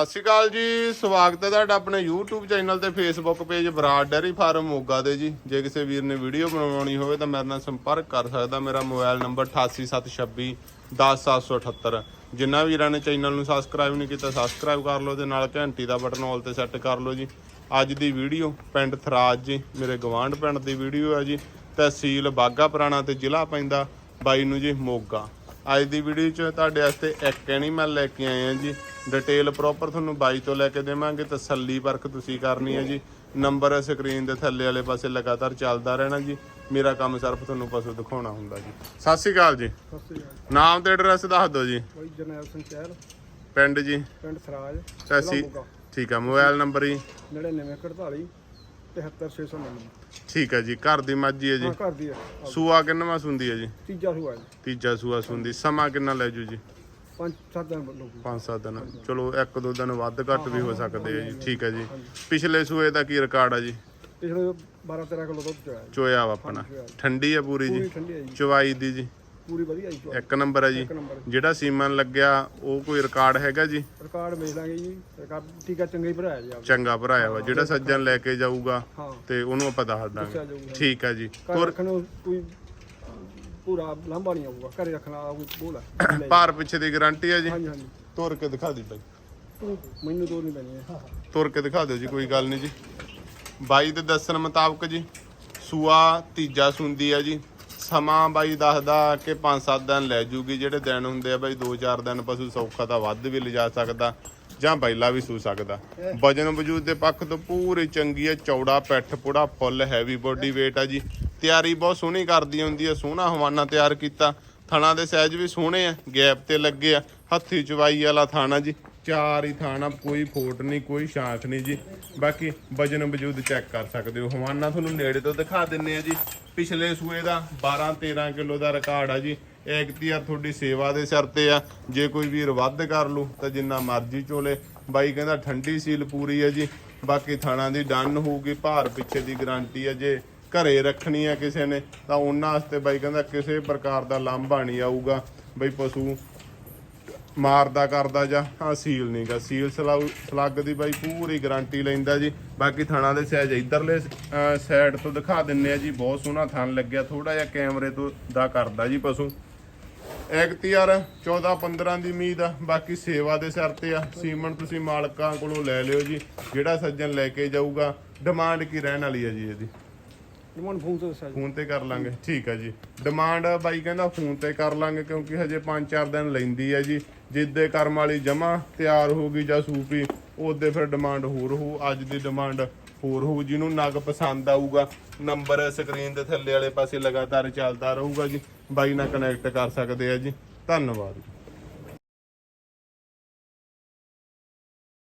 ਸਤਿ ਸ਼੍ਰੀ ਅਕਾਲ ਜੀ, ਸਵਾਗਤ ਹੈ ਤੁਹਾਡਾ ਆਪਣੇ YouTube ਚੈਨਲ ਤੇ Facebook page Brar dairy farm Moga ਦੇ ਜੀ। ਜੇ ਕਿਸੇ ਵੀਰ ਨੇ ਵੀਡੀਓ ਬਣਾਉਣੀ ਹੋਵੇ ਤਾਂ ਮੇਰੇ ਨਾਲ ਸੰਪਰਕ ਕਰ ਸਕਦਾ, ਮੇਰਾ ਮੋਬਾਈਲ ਨੰਬਰ 8876 10778 ਜਿਨ੍ਹਾਂ ਵੀਰਾਂ ਨੇ ਚੈਨਲ ਨੂੰ ਸਬਸਕ੍ਰਾਈਬ ਨਹੀਂ ਕੀਤਾ ਸਬਸਕ੍ਰਾਈਬ ਕਰ ਲਓ ਤੇ ਨਾਲ ਘੰਟੀ ਦਾ ਬਟਨ ਆਲ ਤੇ ਸੈੱਟ ਕਰ ਲਓ ਜੀ। ਅੱਜ ਦੀ ਵੀਡੀਓ, ਪਿੰਡ ਥਰਾਜ ਜੀ, ਮੇਰੇ ਗਵਾਂਢ ਪਿੰਡ ਦੀ ਵੀਡੀਓ ਹੈ ਜੀ। ਤਹਿਸੀਲ ਬਾਗਾ ਪੁਰਾਣਾ ਤੇ ਜ਼ਿਲ੍ਹਾ ਪੈਂਦਾ ਬਾਈ ਨੂੰ ਜੀ, ਮੋਗਾ। ਅੱਜ ਦੀ ਵੀਡੀਓ 'ਚ ਤੁਹਾਡੇ ਵਾਸਤੇ ਇੱਕ ਐਨੀਮਲ ਲੈ ਕੇ ਆਏ ਆ ਜੀ। ਡਿਟੇਲ ਪ੍ਰੋਪਰ ਤੁਹਾਨੂੰ ਬਾਈ ਤੋਂ ਲੈ ਕੇ ਦੇਵਾਂਗੇ ਤਸੱਲੀ ਪਰਖ ਤੁਸੀਂ ਕਰਨੀ ਹੈ ਜੀ। ਨੰਬਰ ਸਕਰੀਨ ਦੇ ਥੱਲੇ ਵਾਲੇ ਪਾਸੇ ਲਗਾਤਾਰ ਚੱਲਦਾ ਰਹਿਣਾ ਜੀ। ਮੇਰਾ ਕੰਮ ਸਿਰਫ ਤੁਹਾਨੂੰ ਪਸ਼ੂ ਦਿਖਾਉਣਾ ਹੁੰਦਾ ਜੀ। ਸਤਿ ਸ਼੍ਰੀ ਅਕਾਲ ਜੀ। ਸਤਿ ਸ੍ਰੀ ਅਕਾਲ ਨਾਮ ਤੇ ਐਡਰੈਸ ਦੱਸ ਦਿਓ ਜੀ। ਬਾਈ ਜਰਨੈਲ ਸਿੰਘ ਸ਼ਹਿਰ ਪਿੰਡ ਜੀ। ਪਿੰਡ ਸਰਾਜ ਤਹਿਸੀਲ ਠੀਕ ਆ ਮੋਬਾਈਲ ਨੰਬਰ ਜੀ। 9948 73699 ਠੀਕ ਹੈ ਜੀ ਘਰ ਦੀ ਮੱਝ ਹੀ ਜੀ। ਹਾਂ ਘਰ ਦੀ ਹੈ। ਸੂਆ ਕਿੰਨਵਾ ਸੁੰਦੀ ਹੈ ਜੀ? ਤੀਜਾ ਸੁਆ ਹੈ ਤੀਜਾ ਸੂਆ ਸੁੰਦੀ। ਸਮਾਂ ਕਿੰਨਾ ਲੈ ਜੂ ਜੀ? ਪੰਜ ਸੱਤ ਦਿਨ ਲੋਕੀ ਪੰਜ ਸੱਤ ਦਿਨ। ਚਲੋ ਇੱਕ ਦੋ ਦਿਨ ਵੱਧ ਘੱਟ ਵੀ ਹੋ ਸਕਦੇ ਆ ਜੀ। ਠੀਕ ਹੈ ਜੀ। ਪਿਛਲੇ ਸੂਏ ਦਾ ਕੀ ਰਿਕਾਰਡ ਆ ਜੀ? ਪਿਛਲੇ 12 13 ਕਿਲੋ ਦੁੱਧ ਚੋਇਆ ਜੀ। ਚੋਇਆ ਵਾ ਆਪਣਾ। ਠੰਡੀ ਆ ਪੂਰੀ ਜੀ? ਜੀ। ਚਵਾਈ ਦੀ ਜੀ? ਪੂਰੀ ਵਧੀਆ ਜੀ ਇੱਕ ਨੰਬਰ ਆ ਜੀ। ਇੱਕ ਨੰਬਰ ਜਿਹੜਾ ਸੀਮਨ ਲੱਗਿਆ ਉਹ ਕੋਈ ਰਿਕਾਰਡ ਹੈਗਾ ਜੀ? ਰਿਕਾਰਡ ਵੇਚ ਲਾਂਗੇ ਜੀ। ਰਿਕਾਰਡ ਟੀਕਾ ਚੰਗਾ ਹੀ ਭਰਾਇਆ ਜੀ ਆਪ ਚੰਗਾ ਭਰਾਇਆ ਵਾ ਜਿਹੜਾ ਸੱਜਣ ਲੈ ਕੇ ਜਾਊਗਾ ਹਾਂ। ਤੇ ਉਹਨੂੰ ਆਪਾਂ ਦੱਸ ਦੱਸਿਆ ਦਾਂਗੇ ਜਾਊਗਾ ਠੀਕ ਆ ਜੀ। ਘਰ ਤੁਰ ਰੱਖਣ ਨੂੰ ਕੋਈ ਪੂਰਾ ਲਾਂਭਾ ਨਹੀਂ ਆਊਗਾ। ਘਰੇ ਰੱਖਣ ਵਾਲਾ ਕੋਈ ਬੋਲ ਹੈ। ਭਾਰ ਪਿੱਛੇ ਦੀ ਗਾਰੰਟੀ ਆ ਜੀ। ਹਾਂਜੀ ਹਾਂਜੀ। ਤੁਰ ਕੇ ਦਿਖਾ ਦੇ ਬਾਈ। ਮੈਨੂੰ ਦੋ ਨਹੀਂ ਪੈਣੀ ਹੈ। ਤੁਰ ਕੇ ਦਿਖਾ ਦਿਓ ਜੀ ਕੋਈ ਗੱਲ ਨਹੀਂ ਜੀ। ਬਾਈ ਦੇ ਦੱਸਣ ਮੁਤਾਬਕ ਜੀ ਸੂਆ ਤੀਜਾ ਸੁੰਦੀ ਆ ਜੀ। ਸਮਾਂ ਬਾਈ ਦੱਸਦਾ ਕਿ 5-7 ਦਿਨ ਲੈ ਜੂਗੀ, ਜਿਹੜੇ ਦਿਨ ਹੁੰਦੇ ਆ ਬਾਈ 2-4 ਦਿਨ ਪਸ਼ੂ ਸੌਖਾ ਤਾਂ ਵੱਧ ਵੀ ਲਿਜਾ ਸਕਦਾ ਜਾਂ ਬੈਲਾ ਵੀ ਸੂ ਸਕਦਾ। ਵਜਨ ਵਜੂਦ ਦੇ ਪੱਖ ਤੋਂ ਪੂਰੀ ਚੰਗੀ ਹੈ ਚੌੜਾ ਪਿੱਠ ਪੂੜਾ ਫੁੱਲ ਹੈਵੀ ਬੋਡੀ weight ਆ ਜੀ। ਤਿਆਰੀ ਬਹੁਤ ਸੋਹਣੀ ਕਰਦੀ ਹੁੰਦੀ ਹੈ ਸੋਹਣਾ ਹਵਾਨਾ ਤਿਆਰ ਕੀਤਾ। ਥਣਾ ਦੇ ਸਾਈਜ਼ ਵੀ ਸੋਹਣੇ ਆ, ਗੈਪ ਤੇ ਲੱਗੇ ਆ, ਹੱਥੀ ਚਵਾਈ ਵਾਲਾ ਥਾਣਾ ਜੀ। ਚਾਰ ਹੀ ਥਾਣਾ, ਕੋਈ ਫੋਟ ਨਹੀਂ, ਕੋਈ ਸ਼ਾਂਖ ਨਹੀਂ ਜੀ। ਬਾਕੀ ਵਜਨ ਵਜੂਦ ਚੈੱਕ ਕਰ ਸਕਦੇ ਹੋ। ਹਵਾਨਾ ਤੁਹਾਨੂੰ ਨੇੜੇ ਤੋਂ ਦਿਖਾ ਦਿੰਨੇ ਆ ਜੀ। ਪਿਛਲੇ ਸੂਏ ਦਾ 12 13 ਕਿਲੋ ਦਾ ਰਿਕਾਰਡ ਆ ਜੀ। ਐਕਤੀਆਰ ਤੁਹਾਡੀ ਸੇਵਾ ਦੇ ਸਿਰ ਤੇ ਆ। ਜੇ ਕੋਈ ਵੀਰ ਵੱਧ ਕਰ ਲੂ, ਤਾਂ ਜਿੰਨਾ ਮਰਜ਼ੀ ਚੋਲੇ। ਬਾਈ ਕਹਿੰਦਾ ਠੰਡੀ ਸੀਲ ਪੂਰੀ ਹੈ ਜੀ। ਬਾਕੀ ਥਾਣਾ ਦੀ ਡਨ ਹੋਊਗੀ, ਭਾਰ ਪਿੱਛੇ ਦੀ ਗਾਰੰਟੀ ਹੈ ਜੇ ਘਰੇ ਰੱਖਣੀ ਆ ਕਿਸੇ ਨੇ, ਤਾਂ ਉਹਨਾਂ ਵਾਸਤੇ ਬਾਈ ਕਹਿੰਦਾ ਕਿਸੇ ਪ੍ਰਕਾਰ ਦਾ ਲਾਂਭਾ ਨਹੀਂ ਆਊਗਾ। ਬਈ ਪਸ਼ੂ ਮਾਰਦਾ ਕਰਦਾ ਜਾਂ, ਹਾਂ, ਸੀਲ ਨਹੀਂਗਾ ਸੀਲ ਸਲਾਉ- ਸਲੱਗ ਦੀ ਬਾਈ ਪੂਰੀ ਗਾਰੰਟੀ ਲੈਂਦਾ ਜੀ। ਬਾਕੀ ਥਾਣਾ ਦੇ ਸਾਈਜ਼ ਇਧਰਲੇ ਸਾਈਡ ਤੋਂ ਦਿਖਾ ਦਿੰਨੇ ਆ ਜੀ। ਬਹੁਤ ਸੋਹਣਾ ਥਣ ਲੱਗਿਆ। ਥੋੜਾ ਜਿਹਾ ਕੈਮਰੇ ਤੋਂ ਦਾ ਕਰਦਾ ਜੀ ਪਸ਼ੂ। ਐਕਤੀਆਰ 14 15 ਦੀ ਉਮੀਦ ਆ। ਬਾਕੀ ਸੇਵਾ ਦੇ ਸਿਰ ਤੇ ਆ। ਸੀਮਨ ਤੁਸੀਂ ਮਾਲਕਾਂ ਕੋਲੋਂ ਲੈ ਲਿਓ ਜੀ। ਜਿਹੜਾ ਸੱਜਣ ਲੈ ਕੇ ਜਾਊਗਾ, ਡਿਮਾਂਡ ਕੀ ਰਹਿਣ ਵਾਲੀ ਹੈ ਜੀ ਇਹਦੀ? ਡਿਮਾਂਡ ਫੋਨ ਤੋਂ ਦੱਸਿਆ ਜੀ ਫੋਨ ਤੇ ਕਰ ਲਾਂਗੇ। ਠੀਕ ਆ ਜੀ। ਡਿਮਾਂਡ ਬਾਈ ਕਹਿੰਦਾ ਫੋਨ ਤੇ ਕਰ ਲਾਂਗੇ ਕਿਉਂਕਿ ਹਜੇ 5-4 ਦਿਨ ਲੈਂਦੀ ਹੈ ਜੀ। ਜਿੱਦੇ ਕਰਮ ਵਾਲੀ ਜਮਾ ਤਿਆਰ ਹੋ ਗਈ ਜਾਂ ਸੂਪੀ, ਉਹਦੇ ਫਿਰ ਡਿਮਾਂਡ ਹੋਰ ਹੋਊ। ਅੱਜ ਦੀ ਡਿਮਾਂਡ ਹੋਰ ਹੋਊ। ਜਿਹਨੂੰ ਨਗ ਪਸੰਦ ਆਊਗਾ ਨੰਬਰ ਸਕਰੀਨ ਦੇ ਥੱਲੇ ਵਾਲੇ ਪਾਸੇ ਲਗਾਤਾਰ ਚੱਲਦਾ ਰਹੂਗਾ ਜੀ। ਬਾਈ ਨਾਲ ਕਨੈਕਟ ਕਰ ਸਕਦੇ ਆ ਜੀ। ਧੰਨਵਾਦ।